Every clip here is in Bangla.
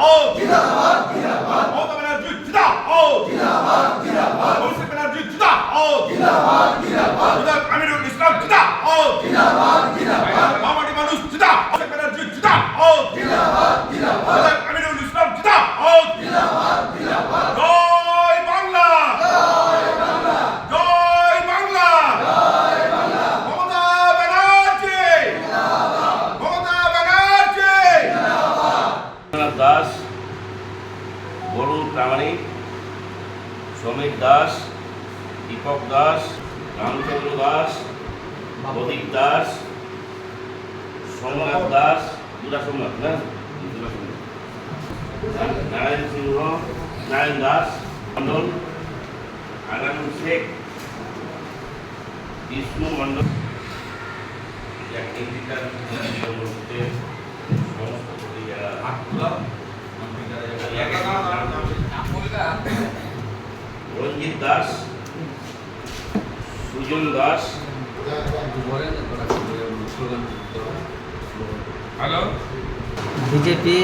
জিন্দাবাদ জিন্দাবাদ জিন্দাবাদ বরুণ প্রামাণিক সমীর দাস দীপক দাস রামচন্দ্র দাস প্রদীপ দাস সোমনাথ দাস দুরা সোমনাথ না? নারায়ণ সিংহ নারায়ণ দাস মন্ডল আনারুল শেখ বিষ্ণু ইন্ডিকার সমস্ত রঞ্জিত দাস সুজন দাস। হ্যালো বিজেপি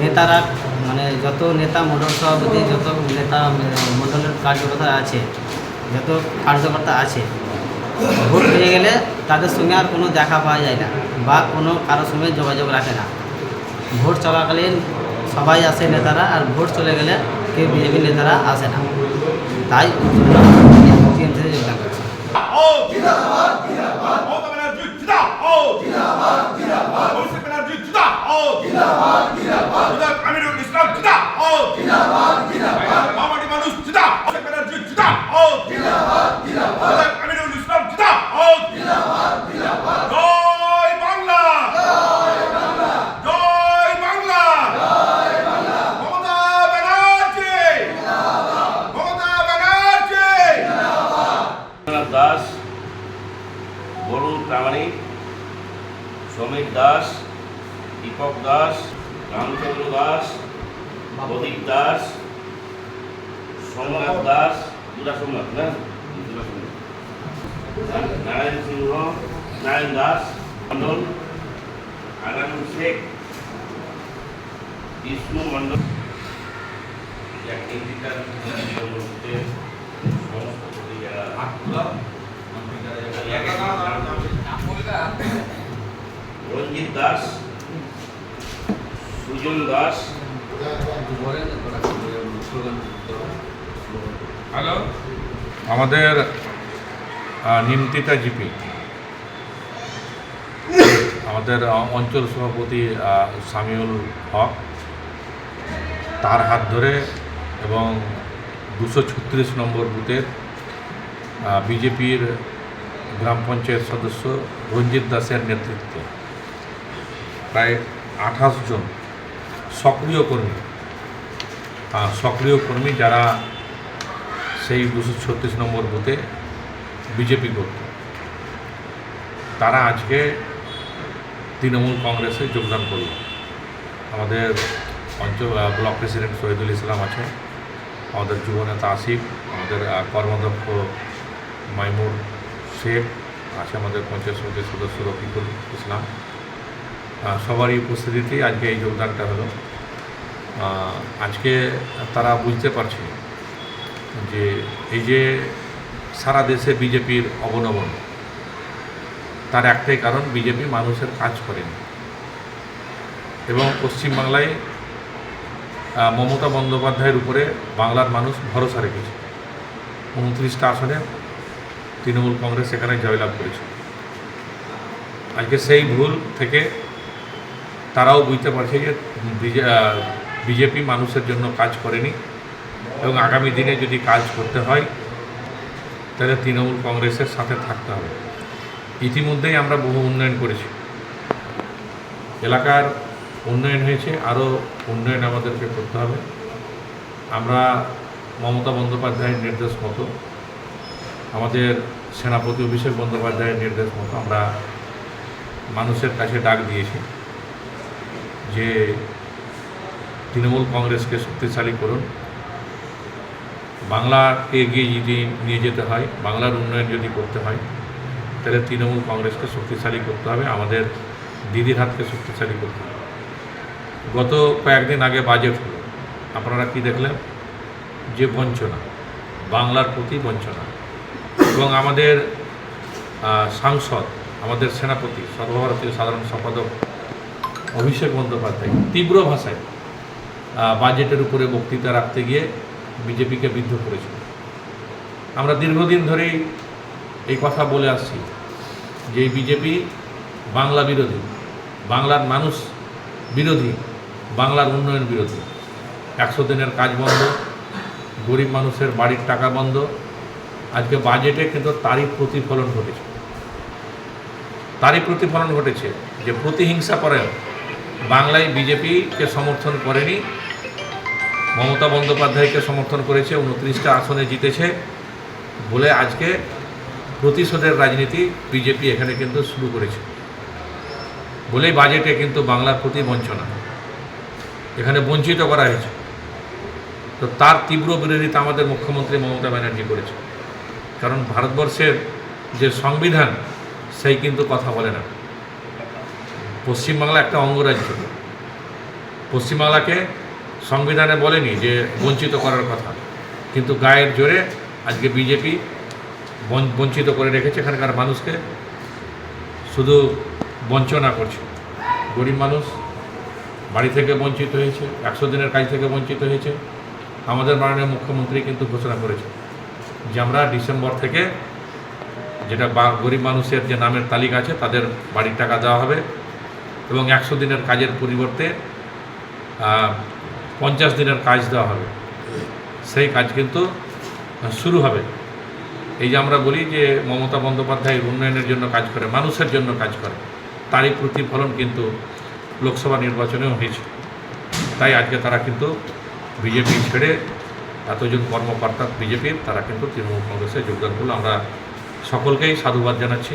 নেতারা মানে যত নেতা মণ্ডল সভাপতি যত নেতা মণ্ডলের কার্যকর্তা আছে যত কার্যকর্তা আছে ভোট হয়ে গেলে তাদের সঙ্গে আর কোনো দেখা পাওয়া যায় না বা কোনো কারোর সঙ্গে যোগাযোগ রাখে না। ভোট চলাকালীন সবাই আসে নেতারা আর ভোট চলে গেলে কেউ বিজেপি নেতারা আসে না। তাই টিএমসিতে যোগদান সমীর দাস দীপক দাস রামচন্দ্র দাস প্রদীপ দাস সোমনাথ দাস দুরা সোমনাথ না? দুরা সোমনাথ। নারায়ণ সিংহ নারায়ণ দাস মন্ডল আনারুল শেখ বিষ্ণু মন্ডল সমস্ত রঞ্জিত দাস, সুজন দাস। হ্যালো আমাদের নিমতিতা জিপি। আমাদের অঞ্চল সভাপতি সামিউল হক। তার হাত ধরে এবং দুশো ছত্রিশ নম্বর বুথের বিজেপির গ্রাম পঞ্চায়েত সদস্য রঞ্জিত দাসের নেতৃত্বে। প্রায় আঠাশ জন সক্রিয় কর্মী। সক্রিয় কর্মী যারা সেই দুশো ছত্রিশ নম্বর বুথে বিজেপি করত তারা আজকে তৃণমূল কংগ্রেসে যোগদান করল। আমাদের অঞ্চল ব্লক প্রেসিডেন্ট শহীদুল ইসলাম আছে আমাদের যুবনেতা আসিফ, আমাদের কর্মাধ্যক্ষ মাইমুর শেখ, আছে আমাদের পঞ্চায়েত সমিতির সদস্য রফিকুল ইসলাম। সবারই উপস্থিতিতেই আজকে এই যোগদানটা হলো। আজকে তারা বুঝতে পারছে যে এই যে সারা দেশে বিজেপির অবনমন, তার একটাই কারণ বিজেপি মানুষের কাজ করেনি। এবং পশ্চিমবাংলায় মমতা বন্দ্যোপাধ্যায়ের উপরে বাংলার মানুষ ভরসা রেখেছে। উনত্রিশটা আসনে তৃণমূল কংগ্রেস সেখানে জয়লাভ করেছে। আজকে সেই ভুল থেকে তারাও বুঝতে পারছে যে বিজেপি মানুষের জন্য কাজ করেনি এবং আগামী দিনে যদি কাজ করতে হয়, তাহলে তৃণমূল কংগ্রেসের সাথে থাকতে হবে। ইতিমধ্যেই আমরা বহু উন্নয়ন করেছি। এলাকার উন্নয়ন হয়েছে, আরও উন্নয়ন আমাদেরকে করতে হবে। আমরা মমতা বন্দ্যোপাধ্যায়ের নির্দেশ মতো, আমাদের সেনাপতি অভিষেক বন্দ্যোপাধ্যায়ের নির্দেশ মতো আমরা মানুষের কাছে ডাক দিয়েছি। যে তৃণমূল কংগ্রেসকে শক্তিশালী করুন। বাংলাকে এগিয়ে যদি নিয়ে যেতে হয়, বাংলার উন্নয়ন যদি করতে হয়, তাহলে তৃণমূল কংগ্রেসকে শক্তিশালী করতে হবে, আমাদের দিদির হাতকে শক্তিশালী করতে হবে। গত কয়েকদিন আগে বাজেট হলো। আপনারা কি দেখলেন? যে বঞ্চনা, বাংলার প্রতি বঞ্চনা। এবং আমাদের সাংসদ, আমাদের সেনাপতি, সর্বভারতীয় সাধারণ সম্পাদক অভিষেক বন্দ্যোপাধ্যায়, তীব্র ভাষায় বাজেটের উপরে বক্তৃতা রাখতে গিয়ে বিজেপিকে বিদ্ধ করেছিল। আমরা দীর্ঘদিন ধরেই এই কথা বলে আসছি যে বিজেপি বাংলা বিরোধী, বাংলার মানুষ বিরোধী, বাংলার উন্নয়ন বিরোধী। একশো দিনের কাজ বন্ধ, গরিব মানুষের বাড়ির টাকা বন্ধ, আজকে বাজেটে কিন্তু তারই প্রতিফলন ঘটেছে। তারই প্রতিফলন ঘটেছে যে প্রতিহিংসা করেন বাংলায় বিজেপিকে সমর্থন করেনি, মমতা বন্দ্যোপাধ্যায়কে সমর্থন করেছে, উনত্রিশটা আসনে জিতেছে বলে আজকে প্রতিশোধের রাজনীতি বিজেপি এখানে কিন্তু শুরু করেছে বলেই বাজেটে কিন্তু বাংলার প্রতি বঞ্চনা। এখানে বঞ্চিত করা হয়েছে। তো তার তীব্র বিরোধিতা আমাদের মুখ্যমন্ত্রী মমতা ব্যানার্জি করেছে। কারণ ভারতবর্ষের যে সংবিধান, সেই কিন্তু কথা বলে না। পশ্চিমবাংলা একটা অঙ্গরাজ্য। পশ্চিমবাংলাকে সংবিধানে বলেনি যে বঞ্চিত করার কথা। কিন্তু গায়ের জোরে আজকে বিজেপি বঞ্চিত করে রেখেছে। এখানকার মানুষকে শুধু বঞ্চনা করছে। গরিব মানুষ বাড়ি থেকে বঞ্চিত হয়েছে, একশো দিনের কাজ থেকে বঞ্চিত হয়েছে। আমাদের মাননীয় মুখ্যমন্ত্রী কিন্তু ঘোষণা করেছে যে আমরা ডিসেম্বর থেকে যেটা গরিব মানুষের যে নামের তালিকা আছে, তাদের বাড়ির টাকা দেওয়া হবে। এবং একশো দিনের কাজের পরিবর্তে পঞ্চাশ দিনের কাজ দেওয়া হবে। সেই কাজ কিন্তু শুরু হবে। এই যে আমরা বলি যে মমতা বন্দ্যোপাধ্যায় উন্নয়নের জন্য কাজ করে, মানুষের জন্য কাজ করে, তারই প্রতিফলন কিন্তু লোকসভা নির্বাচনেও হয়েছে। তাই আজকে তারা কিন্তু বিজেপি ছেড়ে এতজন কর্মকর্তা বিজেপির, তারা কিন্তু তৃণমূল কংগ্রেসে যোগদান করল। আমরা সকলকেই সাধুবাদ জানাচ্ছি।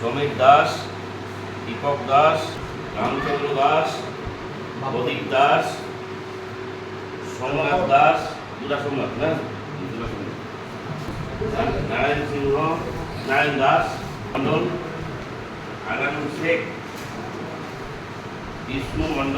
সমীর দাস, দীপক দাস, রামচন্দ্র দাস, প্রদীপ দাস, সোমনাথ দাস, দুটা সোমনাথ, না? নারায়ণ সিংহ, নারায়ণ দাস মন্ডল আগামী শেখ, বিষ্ণু মন্ডল